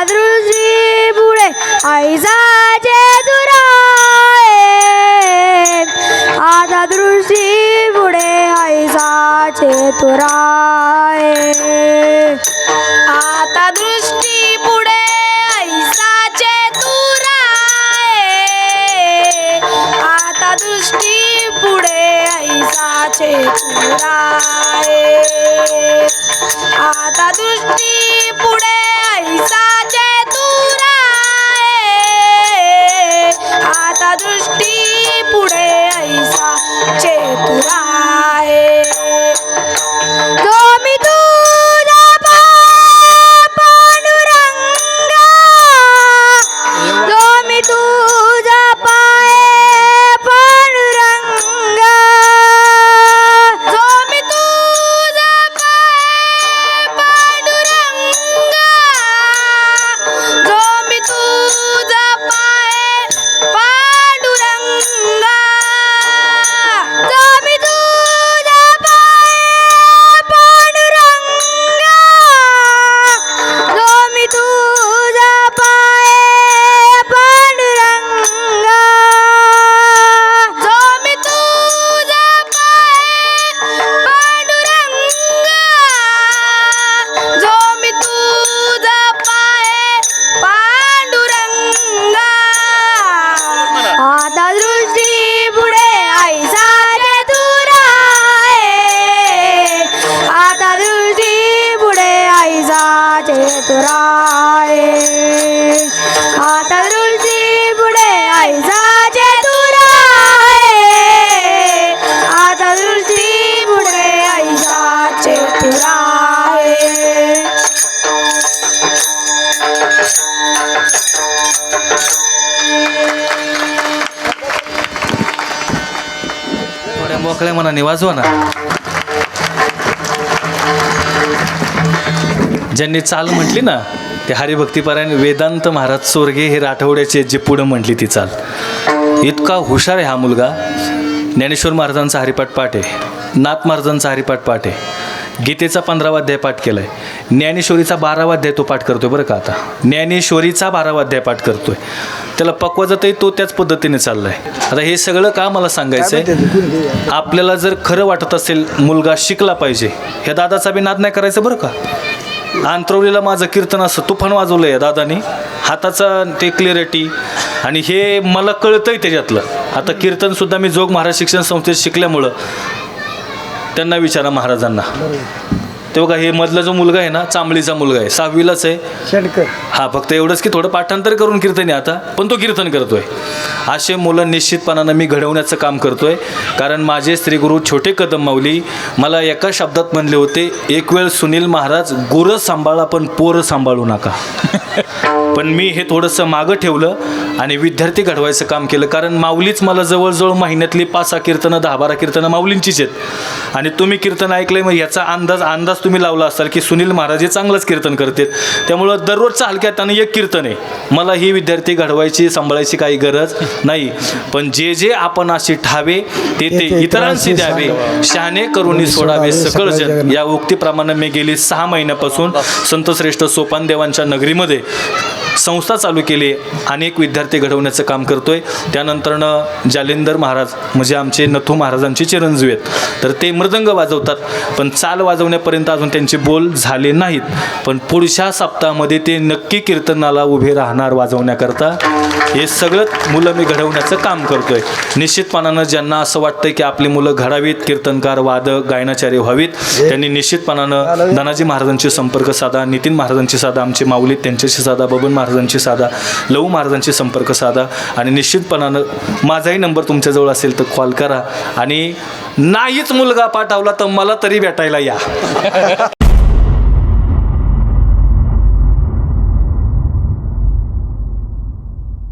दादृजी बुळे आईजाचे तुराय आदा दृजी बुळे आईजाचे तुराय आता दृष्टी पुढे ऐसाचे तुराय आता दृष्टी पुढे ऐसाचे तुराय आता दृष्टी पुढे पैसाचे तुरा आता दृष्टी पुढे ऐसा चेतुरा. मोकळ्या मनाने वाजवा ना. ज्यांनी चाल म्हटली ना ते हरिभक्तीपरायण वेदांत महाराज सोरगे हे राठवड्याचे जे पुढं म्हटली ती चाल. इतका हुशार आहे हा मुलगा. ज्ञानेश्वर महाराजांचा हरिपाठ पाठ आहे. नाथ महाराजांचा हरिपाठ पाठ आहे. गीतेचा पंधरावा अध्याय पाठ केलाय. ज्ञानेश्वरीचा बारावा अध्याय तो पाठ करतोय बरं का आता. ज्ञानेश्वरीचा बारावा अध्याय पाठ करतोय. त्याला पक्वाजातही तो त्याच पद्धतीने चाललाय. आता हे सगळं का मला सांगायचं आहे आपल्याला जर खरं वाटत असेल मुलगा शिकला पाहिजे ह्या दादाचा बी नाद नाही करायचं बरं का? आंतरवलीला माझं कीर्तन असं तुफान वाजवलं आहे दादानी. हाताचा ते क्लिअरिटी आणि हे मला कळतंय त्याच्यातलं. आता कीर्तनसुद्धा मी जोग महाराज शिक्षण संस्थेत शिकल्यामुळं त्यांना विचारा महाराजांना. ते बघा हे मधला जो मुलगा आहे ना चांबळीचा मुलगा आहे सहावीलाच आहे. शेणकर हा फक्त एवढंच की थोडं पाठांतर करून कीर्तन आता पण तो कीर्तन करतोय. असे मुलं निश्चितपणानं मी घडवण्याचं काम करतोय कारण माझे श्रीगुरु छोटे कदम माऊली मला एका शब्दात म्हणले होते एक वेळ सुनील महाराज गुरं सांभाळा पण पोरं सांभाळू नका. पण मी हे थोडंसं मागं ठेवलं आणि विद्यार्थी घडवायचं काम केलं कारण माऊलीच मला जवळजवळ महिन्यातली पाच सहा कीर्तनं दहा बारा कीर्तनं माऊलींचीच आहेत. आणि तुम्ही कीर्तन ऐकलंय मग याचा अंदाज अंदाज तुम्ही लावला असाल की सुनील महाराज हे चांगलंच कीर्तन करतात त्यामुळं दररोजचा हलक्यात एक कीर्तन आहे. मला ही विद्यार्थी घडवायची सांभाळायची काही गरज नाही. पण जे जे आपण अशी ठावे ते ते इतरांशी द्यावे. शहाणे करून सोडावे सकळ जन या उक्तीप्रमाणे मी गेली सहा महिन्यापासून संतश्रेष्ठ सोपान देवांच्या नगरीमध्ये संस्था चालू केली अनेक विद्यार्थी घडवण्याचं काम करतोय. त्यानंतरनं जालिंदर महाराज म्हणजे आमचे नथू महाराजांचे चिरंजीव आहेत. तर ते मृदंग वाजवतात. पण चाल वाजवण्यापर्यंत अजून त्यांचे बोल झाले नाहीत. पण पुढच्या सप्ताहामध्ये ते नक्की कीर्तनाला उभे राहणार वाजवण्याकरता. हे सगळं मुलं मी घडवण्याचं काम करतोय. निश्चितपणानं ज्यांना असं वाटतंय की आपली मुलं घडावीत कीर्तनकार वादक गायनाचार्य व्हावीत त्यांनी निश्चितपणानं धनाजी महाराजांशी संपर्क साधा नितीन महाराजांची साधा आमचे माऊलीत त्यांच्याशी साधा बबन महाराजांशी साधा लहू महाराजांशी संपर्क साधा आणि निश्चितपणानं माझाही नंबर तुमच्याजवळ असेल तर कॉल करा आणि नाहीच मुलगा पाठवला तर मला तरी भेटायला या.